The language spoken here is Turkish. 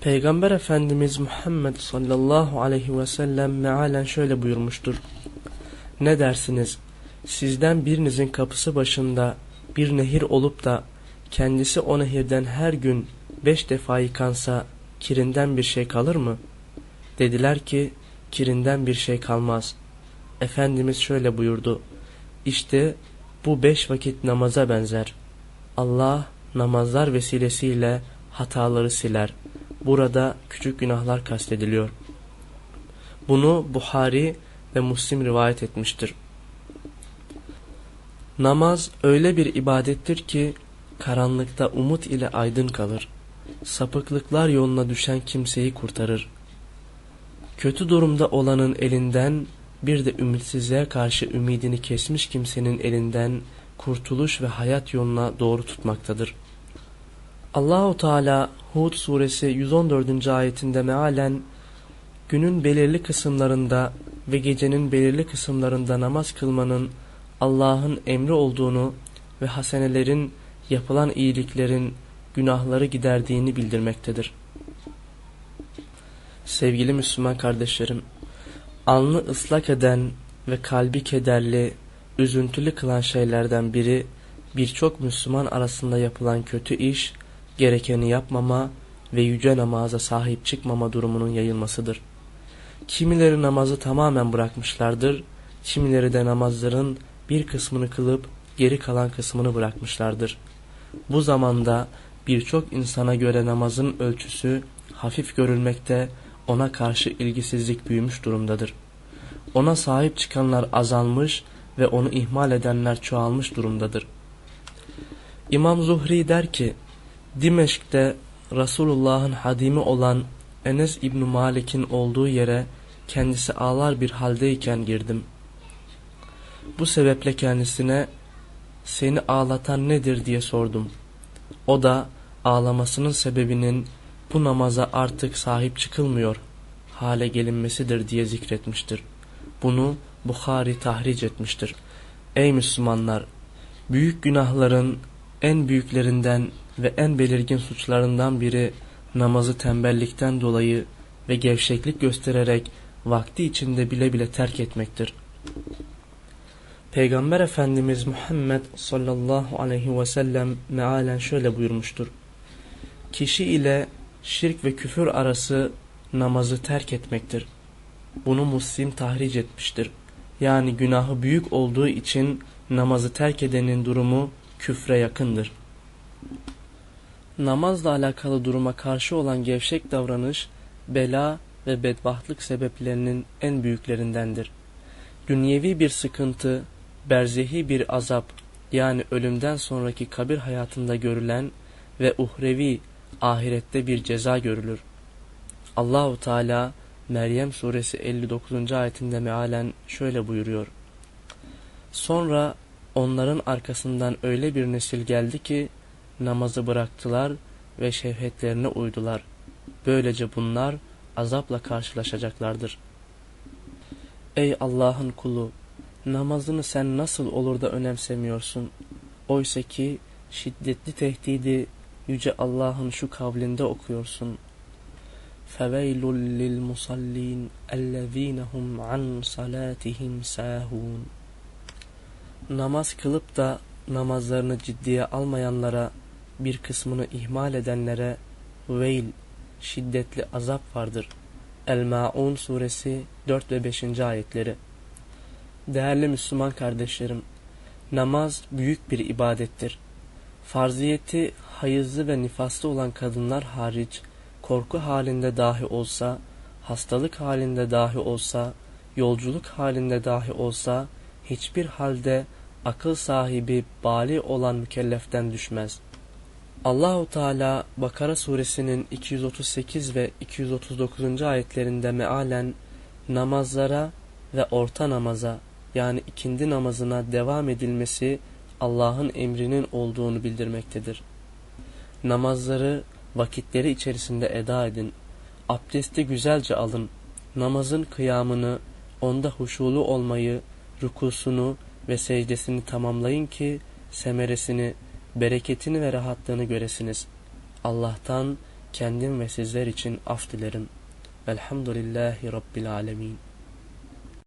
Peygamber Efendimiz Muhammed sallallahu aleyhi ve sellem mealen şöyle buyurmuştur. Ne dersiniz? Sizden birinizin kapısı başında bir nehir olup da kendisi o nehirden her gün beş defa yıkansa kirinden bir şey kalır mı? Dediler ki kirinden bir şey kalmaz. Efendimiz şöyle buyurdu. İşte bu beş vakit namaza benzer. Allah namazlar vesilesiyle hataları siler. Burada küçük günahlar kastediliyor. Bunu Buhari ve Muslim rivayet etmiştir. Namaz öyle bir ibadettir ki karanlıkta umut ile aydın kalır. Sapıklıklar yoluna düşen kimseyi kurtarır. Kötü durumda olanın elinden bir de ümitsizliğe karşı ümidini kesmiş kimsenin elinden kurtuluş ve hayat yoluna doğru tutmaktadır. Allahu Teala Hud suresi 114. ayetinde mealen günün belirli kısımlarında ve gecenin belirli kısımlarında namaz kılmanın Allah'ın emri olduğunu ve hasenelerin yapılan iyiliklerin günahları giderdiğini bildirmektedir. Sevgili Müslüman kardeşlerim, alnı ıslak eden ve kalbi kederli, üzüntülü kılan şeylerden biri birçok Müslüman arasında yapılan kötü iş, gerekeni yapmama ve yüce namaza sahip çıkmama durumunun yayılmasıdır. Kimileri namazı tamamen bırakmışlardır, kimileri de namazların bir kısmını kılıp geri kalan kısmını bırakmışlardır. Bu zamanda birçok insana göre namazın ölçüsü hafif görülmekte, ona karşı ilgisizlik büyümüş durumdadır. Ona sahip çıkanlar azalmış ve onu ihmal edenler çoğalmış durumdadır. İmam Zuhri der ki, Dimeşk'te Resulullah'ın hadimi olan Enes İbn Malik'in olduğu yere kendisi ağlar bir haldeyken girdim. Bu sebeple kendisine seni ağlatan nedir diye sordum. O da ağlamasının sebebinin bu namaza artık sahip çıkılmıyor hale gelinmesidir diye zikretmiştir. Bunu Bukhari tahric etmiştir. Ey Müslümanlar! Büyük günahların en büyüklerinden ve en belirgin suçlarından biri namazı tembellikten dolayı ve gevşeklik göstererek vakti içinde bile bile terk etmektir. Peygamber Efendimiz Muhammed sallallahu aleyhi ve sellem mealen şöyle buyurmuştur. Kişi ile şirk ve küfür arası namazı terk etmektir. Bunu Muslim tahric etmiştir. Yani günahı büyük olduğu için namazı terk edenin durumu küfre yakındır. Namazla alakalı duruma karşı olan gevşek davranış, bela ve bedbahtlık sebeplerinin en büyüklerindendir. Dünyevi bir sıkıntı, berzehi bir azap yani ölümden sonraki kabir hayatında görülen ve uhrevi ahirette bir ceza görülür. Allahu Teala Meryem suresi 59. ayetinde mealen şöyle buyuruyor. Sonra onların arkasından öyle bir nesil geldi ki namazı bıraktılar ve şehvetlerine uydular. Böylece bunlar azapla karşılaşacaklardır. Ey Allah'ın kulu! Namazını sen nasıl olur da önemsemiyorsun? Oysa ki şiddetli tehdidi Yüce Allah'ın şu kavlinde okuyorsun. فَوَيْلٌ لِلْمُصَلِّينَ اَلَّذ۪ينَ هُمْ عَنْ صَلَاتِهِمْ سَاهُونَ Namaz kılıp da namazlarını ciddiye almayanlara, bir kısmını ihmal edenlere veil, şiddetli azap vardır. El-Ma'un suresi 4 ve 5. ayetleri. Değerli Müslüman kardeşlerim, namaz büyük bir ibadettir. Farziyeti hayızlı ve nifaslı olan kadınlar hariç, korku halinde dahi olsa, hastalık halinde dahi olsa, yolculuk halinde dahi olsa, hiçbir halde akıl sahibi bali olan mükelleften düşmez. Allahu Teala Bakara suresinin 238 ve 239. ayetlerinde mealen namazlara ve orta namaza yani ikindi namazına devam edilmesi Allah'ın emrinin olduğunu bildirmektedir. Namazları vakitleri içerisinde eda edin. Abdesti güzelce alın. Namazın kıyamını, onda huşulu olmayı, rukusunu ve secdesini tamamlayın ki semeresini, bereketini ve rahatlığını göresiniz. Allah'tan kendim ve sizler için af dilerim. Velhamdülillahi Rabbil Alemin.